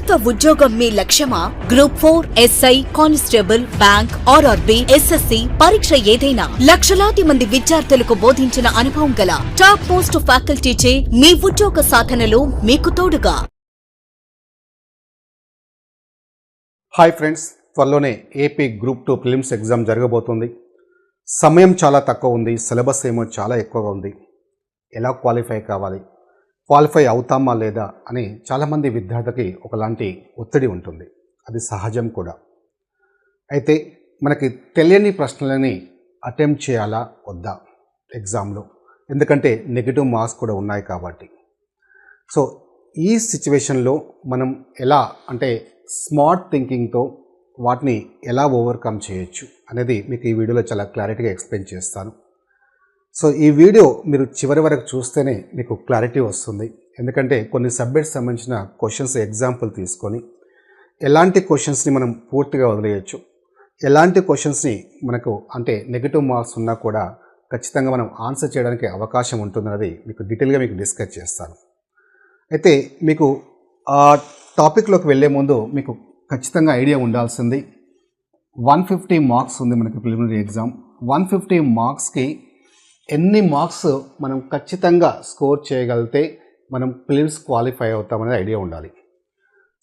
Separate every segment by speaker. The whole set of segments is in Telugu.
Speaker 1: ప్రభుత్వ ఉద్యోగం మీ లక్ష్యమా? Group four SI constable bank RRB SSC పరీక్ష ఏదైనా. లక్షలాది మంది విద్యార్థులకు బోధించిన అనుభవం గల టాప్ మోస్ట్ ఫ్యాకల్టీచే మీ ఉద్యోగ సాధనలో మీకు తోడుగా.
Speaker 2: హాయ్ ఫ్రెండ్స్ త్వరలోనే AP group two prelims exam జరగబోతుంది. సమయం చాలా తక్కువ ఉంది సిలబస్ ఏమో చాలా ఎక్కువగా ఉంది. ఎలా క్వాలిఫై కావాలి? క్వాలిఫై అవుతామా లేదా అని చాలామంది విద్యార్థికి ఒకలాంటి ఒత్తిడి ఉంటుంది. అది సహజం కూడా. అయితే మనకి తెలియని ప్రశ్నలని అటెంప్ట్ చేయాలా? వద్దా? ఎగ్జామ్లో. ఎందుకంటే నెగిటివ్ మార్క్స్ కూడా ఉన్నాయి కాబట్టి. సో ఈ సిచ్యువేషన్లో మనం ఎలా అంటే స్మార్ట్ థింకింగ్తో వాటిని ఎలా ఓవర్కమ్ చేయొచ్చు అనేది మీకు ఈ వీడియోలో చాలా క్లారిటీగా ఎక్స్ప్లెయిన్ చేస్తాను. సో ఈ వీడియో మీరు చివరి వరకు చూస్తేనే మీకు క్లారిటీ వస్తుంది. ఎందుకంటే కొన్ని సబ్జెక్ట్స్ సంబంధించిన క్వశ్చన్స్ ఎగ్జాంపుల్ తీసుకొని ఎలాంటి క్వశ్చన్స్ని మనం పూర్తిగా వదిలేయచ్చు. ఎలాంటి క్వశ్చన్స్ని మనకు అంటే నెగిటివ్ మార్క్స్ ఉన్నా కూడా ఖచ్చితంగా మనం ఆన్సర్ చేయడానికి అవకాశం ఉంటుందన్నది మీకు డీటెయిల్గా మీకు డిస్కస్ చేస్తాను. అయితే మీకు ఆ టాపిక్లోకి వెళ్ళే ముందు మీకు ఖచ్చితంగా ఐడియా ఉండాల్సింది. వన్ ఫిఫ్టీ మార్క్స్ ఉంది మనకి ప్రిలిమినరీ ఎగ్జామ్. వన్ ఫిఫ్టీ మార్క్స్కి ఎన్ని మార్క్స్ మనం ఖచ్చితంగా స్కోర్ చేయగలిగితే మనం ప్రిలిమ్స్ క్వాలిఫై అవుతామనేది ఐడియా ఉండాలి.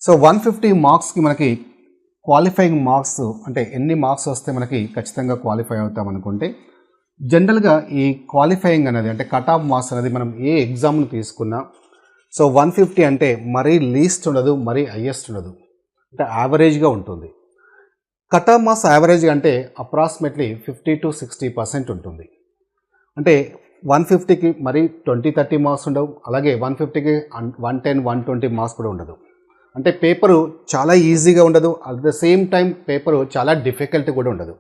Speaker 2: సో వన్ ఫిఫ్టీ మార్క్స్కి మనకి క్వాలిఫైయింగ్ మార్క్స్ అంటే ఎన్ని మార్క్స్ వస్తే మనకి ఖచ్చితంగా క్వాలిఫై అవుతాం అనుకుంటే జనరల్గా ఈ క్వాలిఫైయింగ్ అనేది అంటే కట్ ఆఫ్ మార్క్స్ అనేది మనం ఏ ఎగ్జామ్ను తీసుకున్నా సో వన్ ఫిఫ్టీ అంటే మరీ లీస్ట్ ఉండదు మరీ హయ్యెస్ట్ ఉండదు. అంటే యావరేజ్గా ఉంటుంది. కట్ ఆఫ్ మార్క్స్ యావరేజ్ అంటే approximately fifty to sixty percent ఉంటుంది. అంటే వన్ ఫిఫ్టీకి మరీ ట్వంటీ థర్టీ మార్క్స్ ఉండవు. అలాగే వన్ ఫిఫ్టీకి one ten one twenty marks కూడా ఉండదు. అంటే పేపరు చాలా ఈజీగా ఉండదు. At the same time paper చాలా డిఫికల్ట్ కూడా ఉండదు.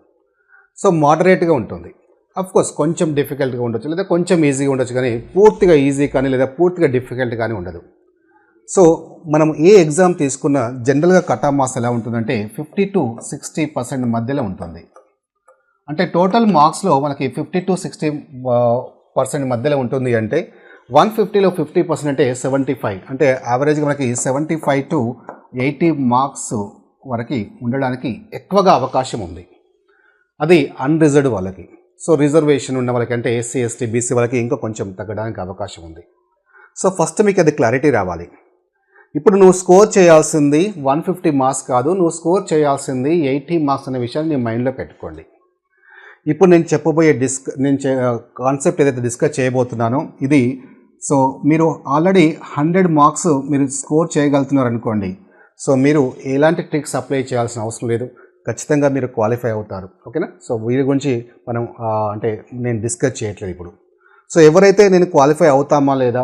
Speaker 2: సో మోడరేట్గా ఉంటుంది. అఫ్ కోర్స్ కొంచెం డిఫికల్ట్గా ఉండొచ్చు లేదా కొంచెం ఈజీగా ఉండొచ్చు కానీ పూర్తిగా ఈజీ కానీ లేదా పూర్తిగా డిఫికల్ట్ కానీ ఉండదు. సో మనం ఏ ఎగ్జామ్ తీసుకున్నా జనరల్గా కటా ఆఫ్ ఎలా ఉంటుందంటే ఫిఫ్టీ టు సిక్స్టీ పర్సెంట్ మధ్యలో ఉంటుంది. అంటే టోటల్ మార్క్స్లో మనకి ఫిఫ్టీ టు సిక్స్టీ పర్సెంట్ మధ్యలో ఉంటుంది అంటే వన్ ఫిఫ్టీలో ఫిఫ్టీ పర్సెంట్ అంటే సెవెంటీ ఫైవ్ అంటే యావరేజ్గా మనకి seventy five to eighty marks వరకు ఉండడానికి ఎక్కువగా అవకాశం ఉంది. అది అన్రిజర్వ్డ్ వాళ్ళకి. సో రిజర్వేషన్ ఉన్న వాళ్ళకి అంటే ఎస్సీ ఎస్టీ బీసీ వాళ్ళకి ఇంకా కొంచెం తగ్గడానికి అవకాశం ఉంది. సో ఫస్ట్ మీకు అది క్లారిటీ రావాలి. ఇప్పుడు నువ్వు స్కోర్ చేయాల్సింది వన్ ఫిఫ్టీ మార్క్స్ కాదు. నువ్వు స్కోర్ చేయాల్సింది ఎయిటీ మార్క్స్ అనే విషయాన్ని నీ మైండ్లో పెట్టుకోండి. ఇప్పుడు నేను చెప్పబోయే డిస్క్ నేను కాన్సెప్ట్ ఏదైతే డిస్కస్ చేయబోతున్నానో ఇది. సో మీరు ఆల్రెడీ హండ్రెడ్ మార్క్స్ మీరు స్కోర్ చేయగలుగుతున్నారు అనుకోండి సో మీరు ఎలాంటి ట్రిక్స్ అప్లై చేయాల్సిన అవసరం లేదు. ఖచ్చితంగా మీరు క్వాలిఫై అవుతారు. ఓకేనా? సో వీరి గురించి మనం అంటే నేను డిస్కస్ చేయట్లేదు ఇప్పుడు. సో ఎవరైతే నేను క్వాలిఫై అవుతామా లేదా?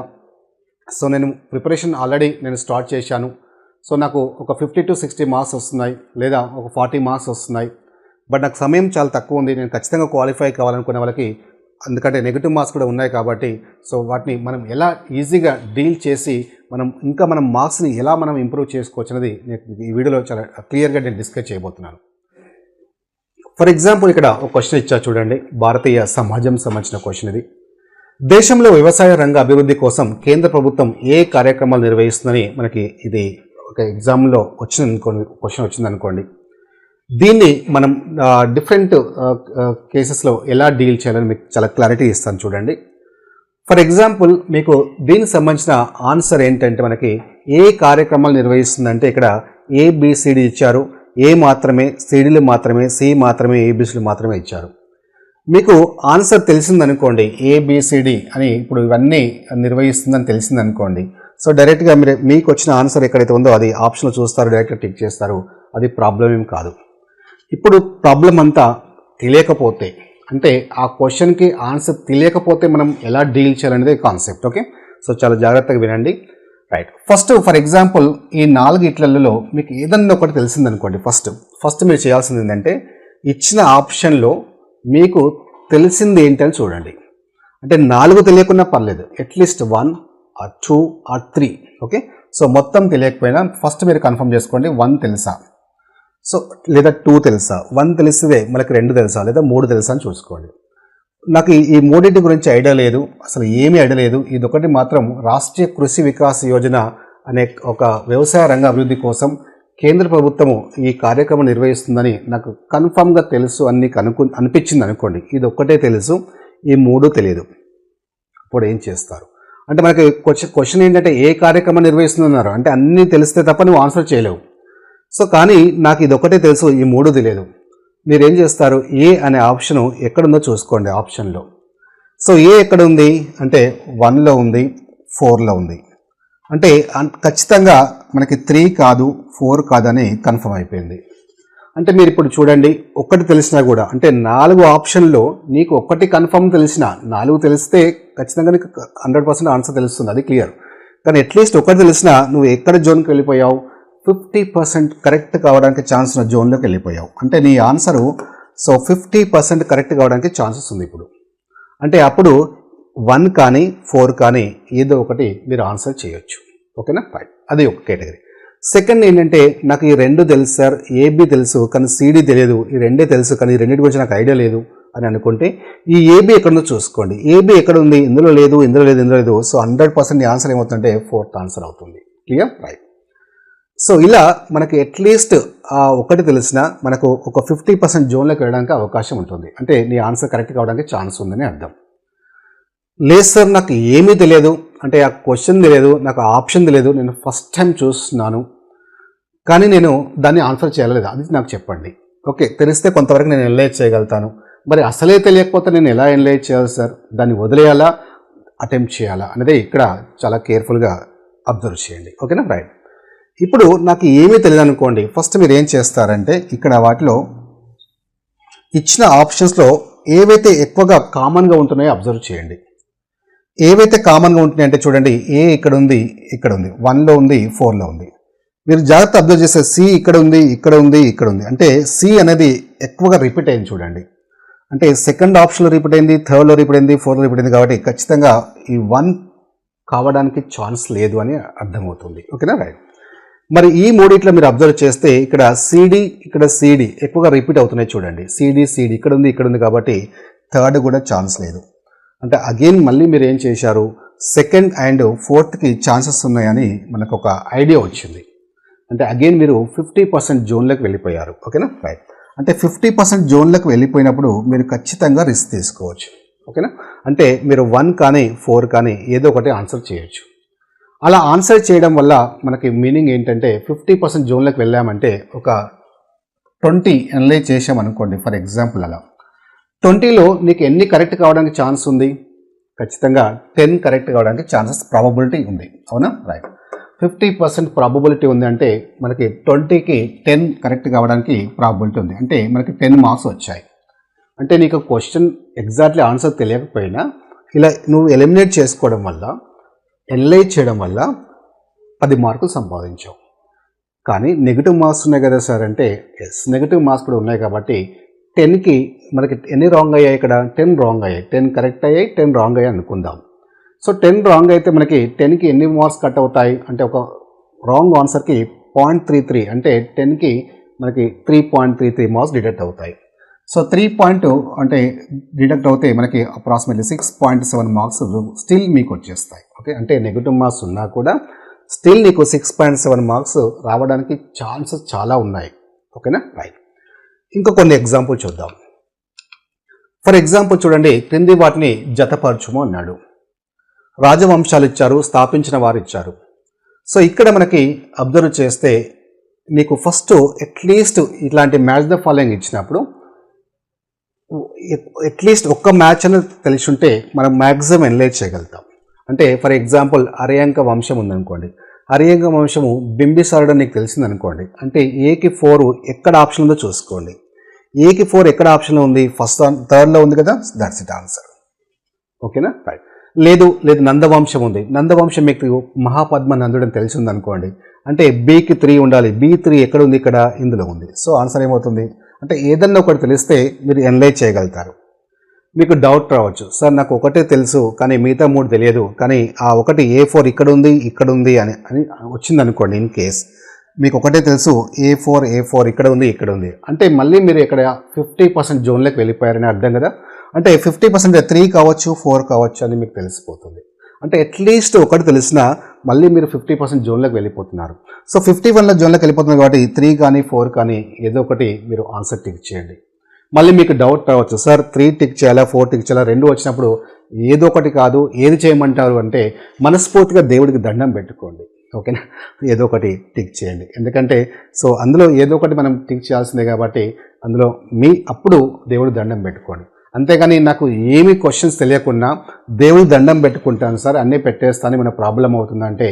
Speaker 2: సో నేను ప్రిపరేషన్ ఆల్రెడీ నేను స్టార్ట్ చేశాను. సో నాకు ఒక ఫిఫ్టీ టు సిక్స్టీ మార్క్స్ వస్తున్నాయి లేదా ఒక ఫార్టీ మార్క్స్ వస్తున్నాయి. బట్ నాకు సమయం చాలా తక్కువ ఉంది. నేను ఖచ్చితంగా క్వాలిఫై కావాలనుకునే వాళ్ళకి ఎందుకంటే నెగిటివ్ మార్క్స్ కూడా ఉన్నాయి కాబట్టి సో వాటిని మనం ఎలా ఈజీగా డీల్ చేసి మనం ఇంకా మనం మార్క్స్ని ఎలా మనం ఇంప్రూవ్ చేసుకోవచ్చు అనేది నేను ఈ వీడియోలో చాలా క్లియర్గా నేను డిస్కస్ చేయబోతున్నాను. ఫర్ ఎగ్జాంపుల్ ఇక్కడ ఒక క్వశ్చన్ ఇచ్చా చూడండి. భారతీయ సమాజం సంబంధించిన క్వశ్చన్ ఇది. దేశంలో వ్యవసాయ రంగ అభివృద్ధి కోసం కేంద్ర ప్రభుత్వం ఏ కార్యక్రమాలు నిర్వహిస్తుందని మనకి ఇది ఒక ఎగ్జామ్లో వచ్చింది అనుకోండి క్వశ్చన్ వచ్చింది అనుకోండి దీన్ని మనం డిఫరెంట్ కేసెస్లో ఎలా డీల్ చేయాలని మీకు చాలా క్లారిటీ ఇస్తాను చూడండి. ఫర్ ఎగ్జాంపుల్ మీకు దీనికి సంబంధించిన ఆన్సర్ ఏంటంటే మనకి ఏ కార్యక్రమాలు నిర్వహిస్తుందంటే ఇక్కడ ఏబిసిడి ఇచ్చారు. ఏ మాత్రమే సిడీలు మాత్రమే సి మాత్రమే ఏబిసిలు మాత్రమే ఇచ్చారు. మీకు ఆన్సర్ తెలిసిందనుకోండి ఏబిసిడి అని ఇప్పుడు ఇవన్నీ నిర్వహిస్తుందని తెలిసిందనుకోండి. సో డైరెక్ట్గా మీరు మీకు వచ్చిన ఆన్సర్ ఎక్కడైతే ఉందో అది ఆప్షన్లో చూస్తారు డైరెక్ట్గా టిక్ చేస్తారు. అది ప్రాబ్లం ఏం కాదు. ఇప్పుడు ప్రాబ్లం అంతా తెలియకపోతే అంటే ఆ క్వశ్చన్కి ఆన్సర్ తెలియకపోతే మనం ఎలా డీల్ చేయాలనేది కాన్సెప్ట్ ఓకే సో చాలా జాగ్రత్తగా వినండి. రైట్ ఫస్ట్ ఫర్ ఎగ్జాంపుల్ ఈ నాలుగు ఇట్లలో మీకు ఏదన్నా ఒకటి తెలిసిందనుకోండి ఫస్ట్ ఫస్ట్ మీరు చేయాల్సింది ఏంటంటే ఇచ్చిన ఆప్షన్లో మీకు తెలిసింది ఏంటని చూడండి. అంటే నాలుగు తెలియకున్నా పర్లేదు. At least one or two or three okay so మొత్తం తెలియకపోయినా ఫస్ట్ మీరు కన్ఫర్మ్ చేసుకోండి వన్ తెలుసా? సో లేదా టూ తెలుసా? వన్ తెలిస్తే మనకి రెండు తెలుసా? లేదా మూడు తెలుసా అని చూసుకోండి. నాకు ఈ- మూడింటి గురించి ఐడియా లేదు. అసలు ఏమీ ఐడియా లేదు. ఇది ఒకటి మాత్రం రాష్ట్రీయ కృషి వికాస్ యోజన అనే ఒక వ్యవసాయ రంగ అభివృద్ధి కోసం కేంద్ర ప్రభుత్వము ఈ కార్యక్రమం నిర్వహిస్తుందని నాకు కన్ఫామ్గా తెలుసు అని కనుకు అనిపించింది అనుకోండి. ఇది ఒక్కటే తెలుసు ఈ మూడు తెలియదు. అప్పుడు ఏం చేస్తారు? అంటే మనకి క్వశ్చన్ క్వశ్చన్ ఏంటంటే ఏ కార్యక్రమం నిర్వహిస్తున్నారు అంటే అన్నీ తెలిస్తే తప్ప నువ్వు ఆన్సర్ చేయలేవు. సో కానీ నాకు ఇది ఒకటే తెలుసు ఈ మూడుది తెలియదు మీరేం చేస్తారు? ఏ అనే ఆప్షన్ ఎక్కడుందో చూసుకోండి ఆప్షన్లో. సో ఏ ఎక్కడ ఉంది అంటే వన్లో ఉంది ఫోర్లో ఉంది. అంటే ఖచ్చితంగా మనకి త్రీ కాదు ఫోర్ కాదని కన్ఫర్మ్ అయిపోయింది. అంటే మీరు ఇప్పుడు చూడండి ఒక్కటి తెలిసినా కూడా అంటే నాలుగు ఆప్షన్లో నీకు ఒక్కటి కన్ఫర్మ్ తెలిసిన నాలుగు తెలిస్తే ఖచ్చితంగా నీకు హండ్రెడ్ పర్సెంట్ ఆన్సర్ తెలుస్తుంది అది క్లియర్. కానీ అట్లీస్ట్ ఒకటి తెలిసినా నువ్వు ఎక్కడ జోన్కి వెళ్ళిపోయావు? ఫిఫ్టీ పర్సెంట్ కరెక్ట్ కావడానికి ఛాన్స్ ఉన్న జోన్లోకి వెళ్ళిపోయావు. అంటే నీ answer so fifty percent correct కావడానికి ఛాన్సెస్ ఉంది ఇప్పుడు. అంటే అప్పుడు వన్ కానీ ఫోర్ కానీ ఏదో ఒకటి మీరు ఆన్సర్ చేయొచ్చు. ఓకేనా? ఫైన్ అది ఒక కేటగిరీ. సెకండ్ ఏంటంటే నాకు ఈ రెండు తెలుసు సార్ ఏబి తెలుసు కానీ సీడీ తెలియదు. ఈ రెండే తెలుసు కానీ ఈ రెండింటి గురించి నాకు ఐడియా లేదు అని అనుకుంటే ఈ ఏబి ఎక్కడుందో చూసుకోండి. ఏబి ఎక్కడ ఉంది? ఇందులో లేదు ఇందులో లేదు ఇందులో లేదు. సో హండ్రెడ్ పర్సెంట్ ఆన్సర్ ఏమవుతుందంటే ఫోర్త్ ఆన్సర్ అవుతుంది. క్లియర్ రైట్ సో ఇలా మనకి అట్లీస్ట్ ఒకటి తెలిసినా మనకు ఒక ఫిఫ్టీ పర్సెంట్ జోన్లోకి వెళ్ళడానికి అవకాశం ఉంటుంది. అంటే నీ ఆన్సర్ కరెక్ట్ కావడానికి ఛాన్స్ ఉందని అర్థం. లేదు సార్ నాకు ఏమీ తెలియదు. అంటే ఆ క్వశ్చన్ తెలియదు నాకు ఆ ఆప్షన్ తెలియదు. నేను ఫస్ట్ టైం చూస్తున్నాను. కానీ నేను దాన్ని ఆన్సర్ చేయలేదు. అది నాకు చెప్పండి. ఓకే తెలిస్తే కొంతవరకు నేను ఎన్లైజ్ చేయగలుగుతాను. మరి అసలే తెలియకపోతే నేను ఎలా ఎన్లైజ్ చేయాలి సార్ దాన్ని వదిలేయాలా? అటెంప్ట్ చేయాలా? అనేది ఇక్కడ చాలా కేర్ఫుల్గా అబ్జర్వ్ చేయండి. ఓకేనా రైట్ ఇప్పుడు నాకు ఏమీ తెలియదు అనుకోండి ఫస్ట్ మీరు ఏం చేస్తారంటే ఇక్కడ వాటిలో ఇచ్చిన ఆప్షన్స్లో ఏవైతే ఎక్కువగా కామన్గా ఉంటున్నాయో అబ్జర్వ్ చేయండి. ఏవైతే కామన్గా ఉంటున్నాయి అంటే చూడండి ఏ ఇక్కడ ఉంది ఇక్కడ ఉంది. వన్లో ఉంది ఫోర్లో ఉంది. మీరు జాగ్రత్త అబ్జర్వ్ చేస్తే సి ఇక్కడ ఉంది ఇక్కడ ఉంది ఇక్కడ ఉంది. అంటే సి అనేది ఎక్కువగా రిపీట్ అయింది చూడండి. అంటే సెకండ్ ఆప్షన్లో రిపీట్ అయింది థర్డ్లో రిపీట్ అయింది ఫోర్త్లో రిపీట్ అయింది కాబట్టి ఖచ్చితంగా ఈ వన్ కావడానికి ఛాన్స్ లేదు అని అర్థమవుతుంది. ఓకేనా రైట్ మరి ఈ మూడిట్లో మీరు అబ్జర్వ్ చేస్తే ఇక్కడ సిడి ఇక్కడ సిడి ఎక్కువగా రిపీట్ అవుతున్నాయి చూడండి. సిడి సిడి ఇక్కడ ఉంది ఇక్కడ ఉంది కాబట్టి థర్డ్ కూడా ఛాన్స్ లేదు. అంటే అగైన్ మళ్ళీ మీరు ఏం చేశారు? సెకండ్ అండ్ ఫోర్త్కి ఛాన్సెస్ ఉన్నాయని మనకు ఒక ఐడియా వచ్చింది. అంటే అగైన్ మీరు ఫిఫ్టీ పర్సెంట్ జోన్లోకి వెళ్ళిపోయారు. ఓకేనా రైట్ అంటే ఫిఫ్టీ పర్సెంట్ జోన్లోకి వెళ్ళిపోయినప్పుడు మీరు ఖచ్చితంగా రిస్క్ తీసుకోవచ్చు. ఓకేనా అంటే మీరు వన్ కానీ ఫోర్ కానీ ఏదో ఒకటి ఆన్సర్ చేయొచ్చు. అలా ఆన్సర్ చేయడం వల్ల మనకి మీనింగ్ ఏంటంటే ఫిఫ్టీ పర్సెంట్ జోన్లోకి వెళ్ళామంటే ఒక ట్వంటీ అనలైజ్ చేసామనుకోండి ఫర్ ఎగ్జాంపుల్ అలా. ట్వంటీలో నీకు ఎన్ని కరెక్ట్ కావడానికి ఛాన్స్ ఉంది? ఖచ్చితంగా టెన్ కరెక్ట్ కావడానికి ఛాన్సెస్ ప్రాబబిలిటీ ఉంది. అవునా? రైట్ ఫిఫ్టీ పర్సెంట్ ప్రాబబిలిటీ ఉంది అంటే మనకి ట్వంటీకి టెన్ కరెక్ట్ కావడానికి ప్రాబబిలిటీ ఉంది. అంటే మనకి టెన్ మార్క్స్ వచ్చాయి. అంటే నీకు క్వశ్చన్ ఎగ్జాక్ట్లీ ఆన్సర్ తెలియకపోయినా ఇలా నువ్వు ఎలిమినేట్ చేసుకోవడం వల్ల ఎల్ఐ చేయడం వల్ల పది మార్కులు సంపాదించావు. కానీ నెగిటివ్ మార్క్స్ ఉన్నాయి కదా సార్ అంటే ఎస్ నెగిటివ్ మార్క్స్ కూడా ఉన్నాయి కాబట్టి టెన్కి మనకి ఎన్ని రాంగ్ అయ్యాయి ఇక్కడ? టెన్ రాంగ్ అయ్యాయి. టెన్ కరెక్ట్ అయ్యాయి టెన్ రాంగ్ అయ్యాయి అనుకుందాం. సో టెన్ రాంగ్ అయితే మనకి టెన్కి ఎన్ని మార్క్స్ కట్ అవుతాయి? అంటే ఒక రాంగ్ ఆన్సర్కి పాయింట్ త్రీ త్రీ అంటే టెన్కి మనకి three point three three marks deduct అవుతాయి. సో త్రీ పాయింట్ అంటే డిడక్ట్ అవుతే మనకి approximately six point seven marks still మీకు వచ్చేస్తాయి. ఓకే అంటే నెగిటివ్ మార్క్స్ ఉన్నా కూడా స్టిల్ నీకు సిక్స్ పాయింట్ సెవెన్ మార్క్స్ రావడానికి ఛాన్సెస్ చాలా ఉన్నాయి. ఓకేనా రైట్ ఇంకా కొన్ని ఎగ్జాంపుల్ చూద్దాం. ఫర్ ఎగ్జాంపుల్ చూడండి క్రింది వాటిని జతపరచుము అన్నాడు. రాజవంశాలు ఇచ్చారు స్థాపించిన వారు ఇచ్చారు. సో ఇక్కడ మనకి అబ్జర్వ్ చేస్తే నీకు ఫస్ట్ అట్లీస్ట్ ఇట్లాంటి మ్యాచ్ ద ఫాలోయింగ్ ఇచ్చినప్పుడు అట్లీస్ట్ ఒక్క మ్యాచ్ అనేది తెలిసి ఉంటే మనం మ్యాక్సిమం ఎనలైజ్ చేయగలుగుతాం. అంటే ఫర్ ఎగ్జాంపుల్ అరియాంక వంశం ఉందనుకోండి. అరియాంక వంశము బింబిసారుడు నీకు తెలిసిందనుకోండి. అంటే ఏకి ఫోర్ ఎక్కడ ఆప్షన్ ఉందో చూసుకోండి. ఏకి ఫోర్ ఎక్కడ ఆప్షన్లో ఉంది? ఫస్ట్ థర్డ్లో ఉంది కదా? దట్స్ ఇట్ ఆన్సర్ ఓకేనా? రైట్ లేదు లేదు నందవంశం ఉంది. నందవంశం మీకు మహాపద్మ నందుడు అని తెలిసి ఉందనుకోండి. అంటే బీకి త్రీ ఉండాలి. బీ త్రీ ఎక్కడ ఉంది ఇక్కడ? ఇందులో ఉంది. సో ఆన్సర్ ఏమవుతుంది? అంటే ఏదన్నా ఒకటి తెలిస్తే మీరు ఎనలైజ్ చేయగలుగుతారు. మీకు డౌట్ రావచ్చు. సార్ నాకు ఒకటే తెలుసు కానీ మిగతా మూడు తెలియదు కానీ ఆ ఒకటి ఏ ఫోర్ ఇక్కడ ఉంది ఇక్కడ ఉంది అని అని వచ్చింది అనుకోండి ఇన్ కేస్ మీకు ఒకటే తెలుసు ఏ ఫోర్ ఏ ఫోర్ ఇక్కడ ఉంది ఇక్కడ ఉంది అంటే మళ్ళీ మీరు ఇక్కడ ఫిఫ్టీ పర్సెంట్ జోన్లోకి వెళ్ళిపోయారని అర్థం కదా? అంటే ఫిఫ్టీ పర్సెంట్ త్రీ కావచ్చు ఫోర్ కావచ్చు అని మీకు తెలిసిపోతుంది. అంటే అట్లీస్ట్ ఒకటి తెలిసినా మళ్ళీ మీరు ఫిఫ్టీ పర్సెంట్ జోన్లోకి వెళ్ళిపోతున్నారు. సో ఫిఫ్టీ వన్లో జోన్లోకి వెళ్ళిపోతున్నారు కాబట్టి త్రీ కానీ ఫోర్ కానీ ఏదో ఒకటి మీరు ఆన్సర్ టిక్ చేయండి. మళ్ళీ మీకు డౌట్ రావచ్చు. సార్ త్రీ టిక్ చేయాలా ఫోర్ టిక్ చేయాలా రెండు వచ్చినప్పుడు ఏదో ఒకటి కాదు ఏది చేయమంటారు అంటే మనస్ఫూర్తిగా దేవుడికి దండం పెట్టుకోండి. ఓకేనా ఏదో ఒకటి టిక్ చేయండి. ఎందుకంటే సో అందులో ఏదో ఒకటి మనం టిక్ చేయాల్సిందే కాబట్టి అందులో మీ అప్పుడు దేవుడి దండం పెట్టుకోండి. అంతేగాని నాకు ఏమి క్వశ్చన్స్ తెలియకుండా దేవుడి దండం పెట్టుకుంటాను సార్ అన్నీ పెట్టేస్తాను మన ప్రాబ్లం అవుతుందంటే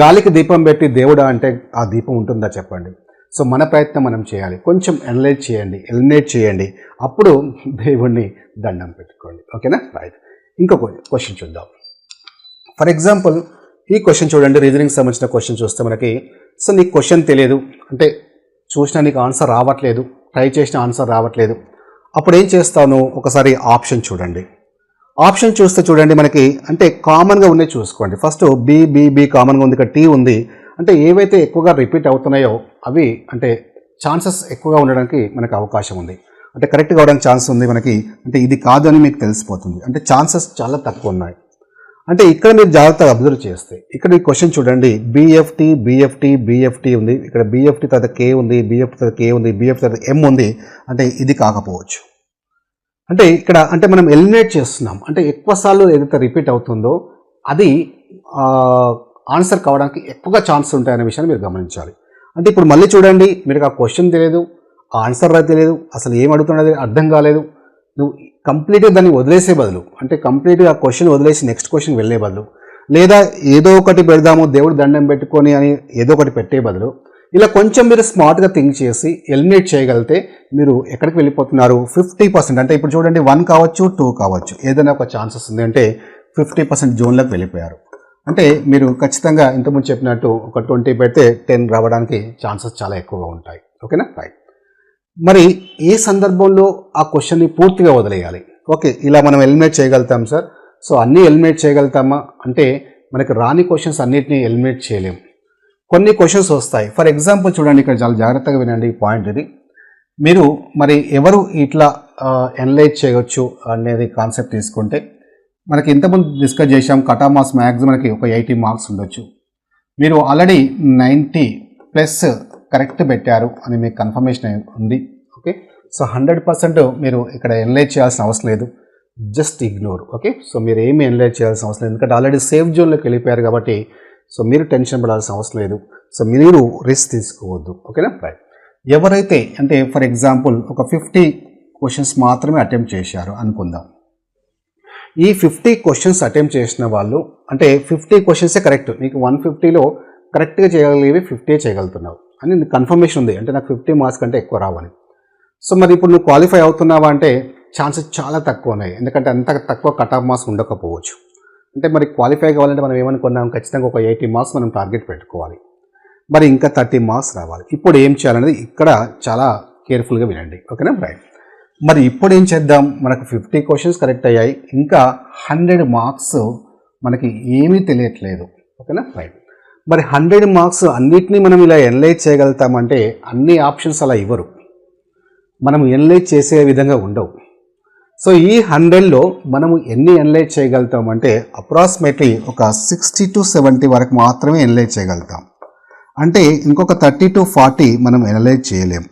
Speaker 2: గాలికి దీపం పెట్టి దేవుడా అంటే ఆ దీపం ఉంటుందా చెప్పండి. సో మన ప్రయత్నం మనం చేయాలి. కొంచెం ఎనలైజ్ చేయండి ఎలినేట్ చేయండి. అప్పుడు దేవుణ్ణి దండం పెట్టుకోండి. ఓకేనా రైట్ ఇంకొక క్వశ్చన్ చూద్దాం. ఫర్ ఎగ్జాంపుల్ ఈ క్వశ్చన్ చూడండి రీజనింగ్ సంబంధించిన క్వశ్చన్ చూస్తే మనకి సో నీకు క్వశ్చన్ తెలియదు. అంటే చూసినా నీకు ఆన్సర్ రావట్లేదు ట్రై చేసిన ఆన్సర్ రావట్లేదు. అప్పుడు ఏం చేస్తాను? ఒకసారి ఆప్షన్ చూడండి. ఆప్షన్ చూస్తే చూడండి మనకి అంటే కామన్గా ఉన్నాయి చూసుకోండి. ఫస్ట్ బీబీబీ కామన్గా ఉంది ఇక్కడ టీ ఉంది. అంటే ఏవైతే ఎక్కువగా రిపీట్ అవుతున్నాయో అవి అంటే ఛాన్సెస్ ఎక్కువగా ఉండడానికి మనకు అవకాశం ఉంది. అంటే కరెక్ట్గా అవడానికి ఛాన్స్ ఉంది మనకి. అంటే ఇది కాదు అని మీకు తెలిసిపోతుంది. అంటే ఛాన్సెస్ చాలా తక్కువ ఉన్నాయి. అంటే ఇక్కడ మీరు జాగ్రత్తగా అబ్జర్వ్ చేస్తే ఇక్కడ ఈ క్వశ్చన్ చూడండి బిఎఫ్టి బిఎఫ్టి బిఎఫ్టి ఉంది ఇక్కడ బిఎఫ్టి తర్వాత కే ఉంది బిఎఫ్టి తర్వాత కే ఉంది బిఎఫ్టి తర్వాత ఎం ఉంది అంటే ఇది కాకపోవచ్చు. అంటే ఇక్కడ అంటే మనం ఎలిమినేట్ చేస్తున్నాం అంటే ఎక్కువ సార్లు ఏదైతే రిపీట్ అవుతుందో అది ఆన్సర్ కావడానికి ఎక్కువగా ఛాన్స్ ఉంటాయనే విషయాన్ని మీరు గమనించాలి. అంటే ఇప్పుడు మళ్ళీ చూడండి మీరు ఆ క్వశ్చన్ తెలియదు ఆ ఆన్సర్ తెలియదు అసలు ఏం అడుగుతున్నది అర్థం కాలేదు నువ్వు కంప్లీట్గా దాన్ని వదిలేసే బదులు అంటే కంప్లీట్గా ఆ క్వశ్చన్ వదిలేసి నెక్స్ట్ క్వశ్చన్ వెళ్ళే బదులు లేదా ఏదో ఒకటి పెడదాము దేవుడు దండం పెట్టుకొని అని ఏదో ఒకటి పెట్టే బదులు ఇలా కొంచెం మీరు స్మార్ట్గా థింక్ చేసి ఎలిమినేట్ చేయగలిగితే మీరు ఎక్కడికి వెళ్ళిపోతున్నారు? ఫిఫ్టీ పర్సెంట్ అంటే ఇప్పుడు చూడండి వన్ కావచ్చు టూ కావచ్చు ఏదైనా ఒక ఛాన్సెస్ ఉంది అంటే ఫిఫ్టీ పర్సెంట్ జోన్లోకి వెళ్ళిపోయారు. అంటే మీరు ఖచ్చితంగా ఇంతకుముందు చెప్పినట్టు ఒక ట్వంటీ పెడితే టెన్ రావడానికి ఛాన్సెస్ చాలా ఎక్కువగా ఉంటాయి. ఓకేనా రైట్ మరి ఏ సందర్భంలో ఆ క్వశ్చన్ని పూర్తిగా వదిలేయాలి? ఓకే ఇలా మనం ఎలిమినేట్ చేయగలుగుతాం సార్. సో అన్నీ ఎలిమినేట్ చేయగలుగుతామా? అంటే మనకి రాని క్వశ్చన్స్ అన్నిటినీ ఎలిమినేట్ చేయలేము కొన్ని క్వశ్చన్స్ వస్తాయి. ఫర్ ఎగ్జాంపుల్ చూడండి ఇక్కడ చాలా జాగ్రత్తగా వినండి ఈ పాయింట్ ఇది. మీరు మరి ఎవరు ఇట్లా ఎనలైజ్ చేయవచ్చు అనేది కాన్సెప్ట్ తీసుకుంటే మనకి ఇంతకుముందు డిస్కస్ చేసాం కటా మార్క్స్ మ్యాక్సిమం మనకి ఒక ఎయిటీ మార్క్స్ ఉండొచ్చు. మీరు ఆల్రెడీ నైంటీ ప్లస్ కరెక్ట్ పెట్టారు అని మీకు కన్ఫర్మేషన్ ఉంది. ఓకే సో హండ్రెడ్ పర్సెంట్ మీరు ఇక్కడ ఎన్లైజ్ చేయాల్సిన అవసరం లేదు. జస్ట్ ఇగ్నోర్ ఓకే సో మీరు ఏమి ఎన్లైజ్ చేయాల్సిన అవసరం లేదు. ఎందుకంటే ఆల్రెడీ సేఫ్ జోన్లోకి వెళ్ళిపోయారు కాబట్టి సో మీరు టెన్షన్ పడాల్సిన అవసరం లేదు. సో మీరు రిస్క్ తీసుకోవద్దు. ఓకేనా రైట్ ఎవరైతే అంటే ఫర్ ఎగ్జాంపుల్ ఒక ఫిఫ్టీ క్వశ్చన్స్ మాత్రమే అటెంప్ట్ చేశారు అనుకుందాం. ఈ ఫిఫ్టీ క్వశ్చన్స్ అటెంప్ట్ చేసిన వాళ్ళు అంటే ఫిఫ్టీ క్వశ్చన్సే కరెక్ట్ నీకు వన్ ఫిఫ్టీలో కరెక్ట్గా చేయగలిగేవి ఫిఫ్టీ చేయగలుగుతున్నావు. అని నీకు కన్ఫర్మేషన్ ఉంది. అంటే నాకు ఫిఫ్టీ మార్క్స్ కంటే ఎక్కువ రావని సో మరి ఇప్పుడు నువ్వు క్వాలిఫై అవుతున్నావా అంటే ఛాన్సెస్ చాలా తక్కువ ఉన్నాయి. ఎందుకంటే అంత తక్కువ కట్ ఆఫ్ మార్క్స్ ఉండకపోవచ్చు. అంటే మరి క్వాలిఫై కావాలంటే మనం ఏమనుకున్నాం ఖచ్చితంగా ఒక ఎయిటీ మార్క్స్ మనం టార్గెట్ పెట్టుకోవాలి. మరి ఇంకా థర్టీ మార్క్స్ రావాలి. ఇప్పుడు ఏం చేయాలనేది ఇక్కడ చాలా కేర్ఫుల్గా వినండి. ఓకేనా? రైట్ మరి ఇప్పుడు ఏం చేద్దాం? మనకు ఫిఫ్టీ క్వశ్చన్స్ కరెక్ట్ అయ్యాయి. ఇంకా హండ్రెడ్ మార్క్స్ మనకి ఏమీ తెలియట్లేదు. ఓకేనా? రైట్ మరి హండ్రెడ్ మార్క్స్ అన్నిటినీ మనం ఇలా ఎన్లైజ్ చేయగలుగుతామంటే అన్ని ఆప్షన్స్ అలా ఇవ్వరు. మనం ఎన్లైజ్ చేసే విధంగా ఉండవు. సో ఈ హండ్రెడ్లో మనము ఎన్ని ఎనలైజ్ చేయగలుగుతామంటే అప్రాక్సిమేట్లీ ఒక సిక్స్టీ టు సెవెంటీ వరకు మాత్రమే ఎన్లైజ్ చేయగలుగుతాం. అంటే ఇంకొక థర్టీ టు ఫార్టీ మనం ఎనలైజ్ చేయలేం.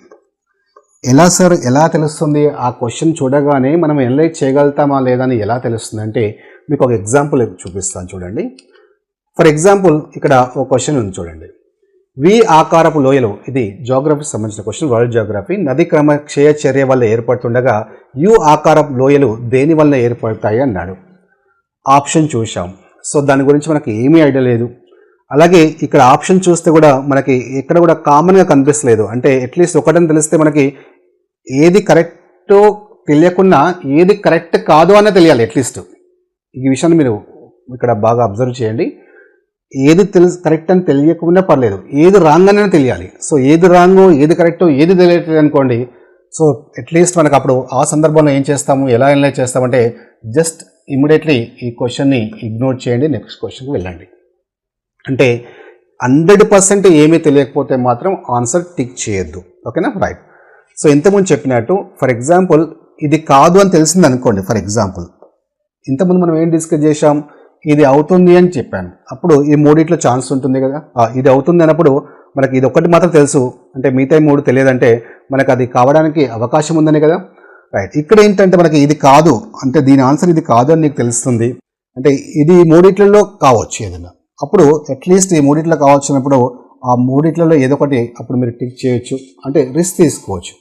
Speaker 2: ఎలా సార్ ఎలా తెలుస్తుంది? ఆ క్వశ్చన్ చూడగానే మనం ఎనలైజ్ చేయగలుగుతామా లేదా అని ఎలా తెలుస్తుంది అంటే మీకు ఒక ఎగ్జాంపుల్ చూపిస్తాను చూడండి. ఫర్ ఎగ్జాంపుల్ ఇక్కడ ఒక క్వశ్చన్ ఉంది చూడండి. వి ఆకారపు లోయలు ఇది జోగ్రఫీకి సంబంధించిన క్వశ్చన్ వరల్డ్ జోగ్రఫీ నది క్రమ క్షయ చర్య వల్ల ఏర్పడుతుండగా యు ఆకారపు లోయలు దేని వల్ల ఏర్పడతాయి అన్నాడు. ఆప్షన్ చూసాం సో దాని గురించి మనకి ఏమీ ఐడియా లేదు. అలాగే ఇక్కడ ఆప్షన్ చూస్తే కూడా మనకి ఎక్కడ కూడా కామన్గా కనిపిస్తలేదు. అంటే అట్లీస్ట్ ఒకటని తెలిస్తే మనకి ఏది కరెక్టో తెలియకున్నా ఏది కరెక్ట్ కాదు అనే తెలియాలి అట్లీస్ట్ ఈ విషయాన్ని మీరు ఇక్కడ బాగా అబ్జర్వ్ చేయండి. ఏది తెలుసు కరెక్ట్ అని తెలియకుండా పర్లేదు. ఏది రాంగ్ అనేది తెలియాలి. సో ఏది రాంగో ఏది కరెక్టో ఏది తెలియట్లేదు అనుకోండి సో అట్లీస్ట్ మనకు అప్పుడు ఆ సందర్భంలో ఏం చేస్తాము ఎలా ఎనలైజ్ చేస్తామంటే జస్ట్ ఇమ్మీడియట్లీ ఈ క్వశ్చన్ని ఇగ్నోర్ చేయండి నెక్స్ట్ క్వశ్చన్కి వెళ్ళండి. అంటే హండ్రెడ్ పర్సెంట్ ఏమీ తెలియకపోతే మాత్రం ఆన్సర్ టిక్ చేయొద్దు. ఓకేనా రైట్ సో ఇంతకుముందు చెప్పినట్టు ఫర్ ఎగ్జాంపుల్ ఇది కాదు అని తెలిసింది అనుకోండి ఫర్ ఎగ్జాంపుల్ ఇంతకుముందు మనం ఏం డిస్కస్ చేశాం? ఇది అవుతుంది అని చెప్పాను. అప్పుడు ఈ మూడిట్లో ఛాన్స్ ఉంటుంది కదా? ఇది అవుతుంది అన్నప్పుడు మనకి ఇది ఒక్కటి మాత్రం తెలుసు. అంటే మిగతా మూడు తెలియదంటే మనకు అది కావడానికి అవకాశం ఉందని కదా? రైట్ ఇక్కడ ఏంటంటే మనకి ఇది కాదు. అంటే దీని ఆన్సర్ ఇది కాదు అని నీకు తెలుస్తుంది. అంటే ఇది మూడిట్లలో కావచ్చు ఏదైనా. అప్పుడు అట్లీస్ట్ ఈ మూడిట్లో కావచ్చు అన్నప్పుడు ఆ మూడిట్లలో ఏదో ఒకటి అప్పుడు మీరు టిక్ చేయొచ్చు. అంటే రిస్క్ తీసుకోవచ్చు.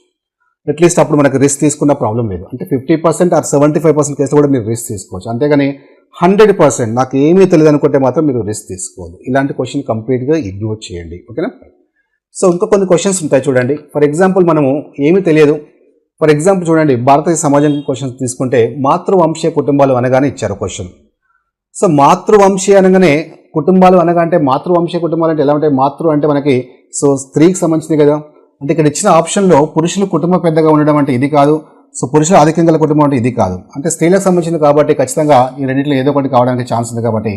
Speaker 2: అట్లీస్ట్ అప్పుడు మనకు రిస్క్ తీసుకున్న ప్రాబ్లం లేదు. అంటే fifty percent or seventy five percent కేసులో కూడా మీరు రిస్క్ తీసుకోవచ్చు. అంతేగాని హండ్రెడ్ పర్సెంట్. నాకు ఏమీ తెలియదు అనుకుంటే మాత్రం మీరు రిస్క్ తీసుకోవద్దు. ఇలాంటి క్వశ్చన్ కంప్లీట్గా ఇగ్నోర్ చేయండి. ఓకేనా? సో ఇంకా కొన్ని క్వశ్చన్స్ ఉంటాయి చూడండి. ఫర్ ఎగ్జాంపుల్ మనము ఏమీ తెలియదు. ఫర్ ఎగ్జాంపుల్ చూడండి. భారతీయ సమాజం క్వశ్చన్స్ తీసుకుంటే మాతృవంశీయ కుటుంబాలు అనగానే ఇచ్చారు క్వశ్చన్ సో మాతృవంశీయ అనగానే కుటుంబాలు అనగా అంటే మాతృవంశీయ కుటుంబాలు అంటే ఎలా ఉంటాయి? మాతృ అంటే మనకి సో స్త్రీకి సంబంధించింది కదా. అంటే ఇక్కడ ఇచ్చిన ఆప్షన్లో పురుషులు కుటుంబం పెద్దగా ఉండడం అంటే ఇది కాదు. సో పురుషులు ఆధిక్యం గల కుటుంబం అంటే ఇది కాదు. అంటే స్త్రీలకు సంబంధించింది కాబట్టి ఖచ్చితంగా ఈ రెండింటిలో ఏదో ఒకటి కావడానికి ఛాన్స్ ఉంది కాబట్టి.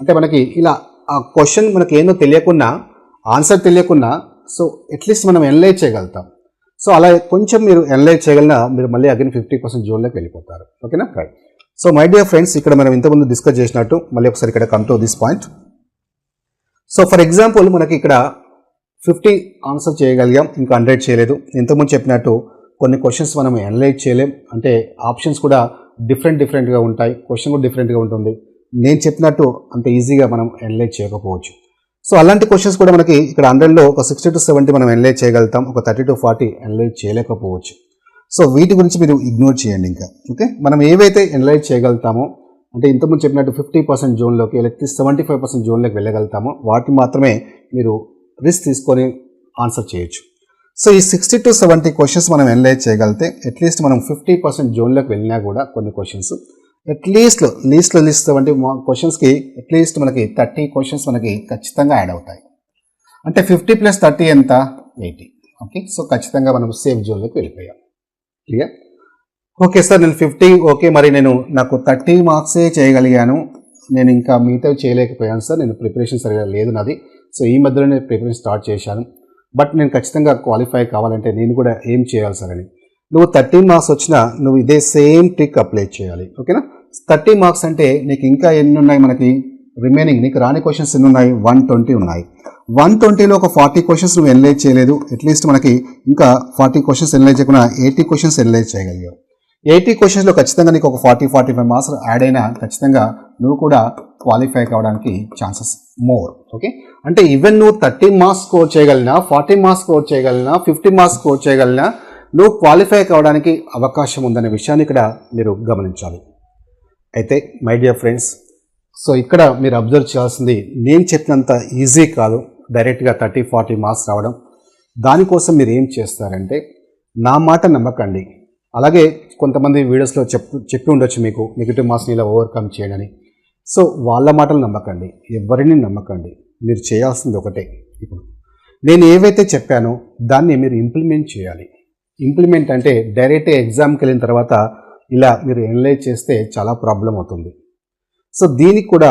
Speaker 2: అంటే మనకి ఇలా ఆ క్వశ్చన్ మనకి ఏందో తెలియకున్నా ఆన్సర్ తెలియకున్నా సో అట్లీస్ట్ మనం ఎన్లైజ్ చేయగలుగుతాం. సో అలా కొంచెం మీరు ఎన్లైజ్ చేయగలిగినా మీరు మళ్ళీ అగైన్ ఫిఫ్టీ పర్సెంట్ జోన్లోకి వెళ్ళిపోతారు. ఓకేనా? Right so my dear friends ఇక్కడ మనం ఇంతకుముందు డిస్కస్ చేసినట్టు మళ్ళీ ఒకసారి ఇక్కడ come to this point. So for example మనకి ఇక్కడ ఫిఫ్టీ ఆన్సర్ చేయగలిగాం ఇంకా హండ్రెడ్ చేయలేదు. ఇంతకుముందు చెప్పినట్టు కొన్ని క్వశ్చన్స్ మనం అనలైజ్ చేయలేం. అంటే ఆప్షన్స్ కూడా డిఫరెంట్ డిఫరెంట్గా ఉంటాయి. క్వశ్చన్ కూడా డిఫరెంట్గా ఉంటుంది. నేను చెప్పినట్టు అంత ఈజీగా మనం అనలైజ్ చేయకపోవచ్చు. సో అలాంటి క్వశ్చన్స్ కూడా మనకి ఇక్కడ హండ్రెడ్లో ఒక సిక్స్టీ టు సెవెంటీ మనం అనలైజ్ చేయగలుగుతాం. ఒక థర్టీ టు ఫార్టీ అనలైజ్ చేయలేకపోవచ్చు. సో వీటి గురించి మీరు ఇగ్నోర్ చేయండి ఇంకా. ఓకే మనం ఏవైతే అనలైజ్ చేయగలుగుతామో అంటే ఇంతకుముందు చెప్పినట్టు ఫిఫ్టీ పర్సెంట్ జోన్లోకి లేకపోతే సెవెంటీ ఫైవ్ పర్సెంట్ జోన్లోకి వెళ్ళగలుగుతామో వాటిని మాత్రమే మీరు రిస్క్ తీసుకొని ఆన్సర్ చేయొచ్చు. సో ఈ సిక్స్టీ టు సెవెంటీ క్వశ్చన్స్ మనం అనలైజ్ చేయగలిగితే అట్లీస్ట్ మనం ఫిఫ్టీ పర్సెంట్ జోన్లోకి వెళ్ళినా కూడా కొన్ని క్వశ్చన్స్ అట్లీస్ట్ లీస్ట్లో లీస్ట్ సెవెంటీ క్వశ్చన్స్కి అట్లీస్ట్ మనకి థర్టీ క్వశ్చన్స్ మనకి ఖచ్చితంగా యాడ్ అవుతాయి. అంటే ఫిఫ్టీ ప్లస్ థర్టీ ఎంత? ఎయిటీ ఓకే సో ఖచ్చితంగా మనం సేఫ్ జోన్లోకి వెళ్ళిపోయాం. క్లియర్ ఓకే సార్ నేను ఫిఫ్టీ ఓకే మరి నేను నాకు థర్టీ మార్క్సే చేయగలిగాను. నేను ఇంకా మిగతా చేయలేకపోయాను సార్ నేను ప్రిపరేషన్ సరిగా లేదు నాది. సో ఈ మధ్యలో నేను ప్రిపరేషన్ స్టార్ట్ చేశాను. బట్ నేను ఖచ్చితంగా క్వాలిఫై కావాలంటే నేను కూడా ఏం చేయాలి సార్ అని. నువ్వు థర్టీ మార్క్స్ వచ్చినా నువ్వు ఇదే సేమ్ ట్రిక్ అప్లై చేయాలి. ఓకేనా? థర్టీ మార్క్స్ అంటే నీకు ఇంకా ఎన్ని ఉన్నాయి మనకి? రిమైనింగ్ నీకు రాని క్వశ్చన్స్ ఎన్ని ఉన్నాయి? వన్ ట్వంటీ ఉన్నాయి. వన్ ట్వంటీలో ఒక ఫార్టీ క్వశ్చన్స్ నువ్వు ఎనలైజ్ చేయలేదు. అట్లీస్ట్ మనకి ఇంకా ఫార్టీ క్వశ్చన్స్ ఎనలైజ్ చేయకుండా ఎయిటీ క్వశ్చన్స్ ఎనలైజ్ చేయగలిగావు. ఎయిటీ క్వశ్చన్స్లో ఖచ్చితంగా నీకు ఒక forty forty five marks add అయినా ఖచ్చితంగా నువ్వు కూడా క్వాలిఫై కావడానికి ఛాన్సెస్ మోర్ ఓకే అంటే ఈవెన్ నువ్వు థర్టీ మార్క్స్ స్కోర్ చేయగలిగినా ఫార్టీ మార్క్స్ స్కోర్ చేయగలిగినా ఫిఫ్టీ మార్క్స్ స్కోర్ చేయగలిగినా నువ్వు క్వాలిఫై కావడానికి అవకాశం ఉందనే విషయాన్ని ఇక్కడ మీరు గమనించాలి. అయితే మై డియర్ ఫ్రెండ్స్ సో ఇక్కడ మీరు అబ్జర్వ్ చేయాల్సింది నేను చెప్పినంత ఈజీ కాదు డైరెక్ట్గా థర్టీ ఫార్టీ మార్క్స్ రావడం. దానికోసం మీరు ఏం చేస్తారంటే నా మాట నమ్మకండి. అలాగే కొంతమంది వీడియోస్లో చెప్పు చెప్పి ఉండొచ్చు మీకు నెగిటివ్ మార్క్స్ని ఇలా ఓవర్కమ్ చేయడని సో వాళ్ళ మాటలు నమ్మకండి ఎవరిని నమ్మకండి మీరు చేయాల్సింది ఒకటే ఇప్పుడు. నేను ఏవైతే చెప్పానో దాన్ని మీరు ఇంప్లిమెంట్ చేయాలి. ఇంప్లిమెంట్ అంటే డైరెక్ట్ ఎగ్జామ్కి వెళ్ళిన తర్వాత ఇలా మీరు ఎనలైజ్ చేస్తే చాలా ప్రాబ్లం అవుతుంది. సో దీనికి కూడా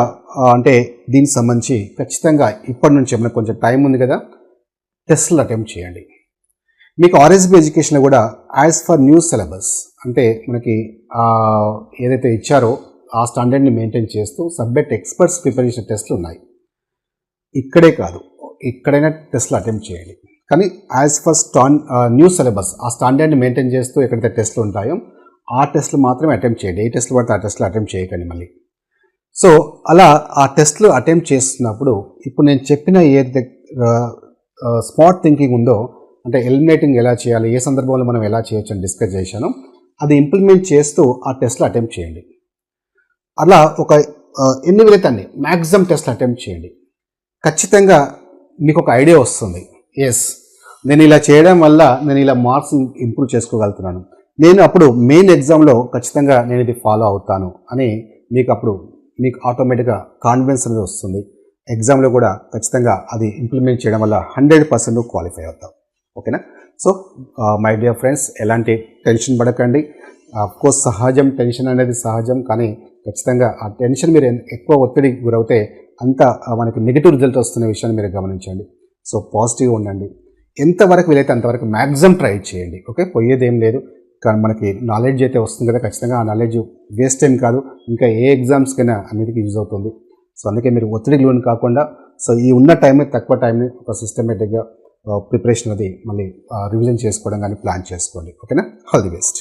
Speaker 2: అంటే దీనికి సంబంధించి ఖచ్చితంగా ఇప్పటి నుంచి మనకు కొంచెం టైం ఉంది కదా టెస్ట్లు అటెంప్ట్ చేయండి. మీకు ఆర్ఎస్బి ఎడ్యుకేషన్లో కూడా యాజ్ ఫర్ న్యూ సిలబస్ అంటే మనకి ఏదైతే ఇచ్చారో ఆ స్టాండర్డ్ని మెయింటైన్ చేస్తూ సబ్జెక్ట్ ఎక్స్పర్ట్స్ ప్రిపేర్ చేసిన టెస్ట్లు ఉన్నాయి. ఇక్కడే కాదు ఎక్కడైనా టెస్ట్లు అటెంప్ట్ చేయండి కానీ as per stan new syllabus ఆ స్టాండర్డ్ని మెయింటైన్ చేస్తూ ఎక్కడైతే టెస్ట్లు ఉంటాయో ఆ టెస్ట్లు మాత్రమే అటెంప్ట్ చేయండి. ఏ టెస్ట్లు పడితే ఆ టెస్ట్లు అటెంప్ట్ చేయకండి మళ్ళీ. సో అలా ఆ టెస్ట్లు అటెంప్ట్ చేస్తున్నప్పుడు ఇప్పుడు నేను చెప్పిన ఏ స్మార్ట్ థింకింగ్ ఉందో అంటే ఎలిమినేటింగ్ ఎలా చేయాలి ఏ సందర్భంలో మనం ఎలా చేయొచ్చు అని డిస్కస్ చేశాను అది ఇంప్లిమెంట్ చేస్తూ ఆ టెస్ట్లు అటెంప్ట్ చేయండి. అలా ఒక ఎన్ని వీలైతే అన్ని మ్యాక్సిమం టెస్ట్లు అటెంప్ట్ చేయండి. ఖచ్చితంగా మీకు ఒక ఐడియా వస్తుంది. ఎస్ నేను ఇలా చేయడం వల్ల నేను ఇలా మార్క్స్ ఇంప్రూవ్ చేసుకోగలుగుతున్నాను. నేను అప్పుడు మెయిన్ ఎగ్జామ్లో ఖచ్చితంగా నేను ఇది ఫాలో అవుతాను అని మీకు అప్పుడు మీకు ఆటోమేటిక్గా కాన్ఫిడెన్స్ అనేది వస్తుంది. ఎగ్జామ్లో కూడా ఖచ్చితంగా అది ఇంప్లిమెంట్ చేయడం వల్ల హండ్రెడ్ పర్సెంట్ క్వాలిఫై అవుతాం. ఓకేనా సో మై డియర్ ఫ్రెండ్స్ ఎలాంటి టెన్షన్ పడకండి. కోర్స్ సహజం టెన్షన్ అనేది సహజం కానీ ఖచ్చితంగా ఆ టెన్షన్ మీరు ఎక్కువ ఒత్తిడి గురవుతే అంత మనకి నెగిటివ్ రిజల్ట్ వస్తున్న విషయాన్ని మీరు గమనించండి. సో పాజిటివ్గా ఉండండి. ఎంతవరకు వీలైతే అంతవరకు మ్యాక్సిమం ట్రై చేయండి. ఓకే? పోయేది ఏం లేదు. కానీ మనకి నాలెడ్జ్ అయితే వస్తుంది కదా ఖచ్చితంగా. ఆ నాలెడ్జ్ వేస్ట్ ఏం కాదు. ఇంకా ఏ ఎగ్జామ్స్కైనా అన్నిటికీ యూజ్ అవుతుంది. సో అందుకే మీరు ఒత్తిడికి లోన్ కాకుండా సో ఈ ఉన్న టైం తక్కువ టైంని ఒక సిస్టమేటిక్గా ప్రిపరేషన్ అది మళ్ళీ రివిజన్ చేసుకోవడం కానీ ప్లాన్ చేసుకోండి. ఓకేనా? All the best.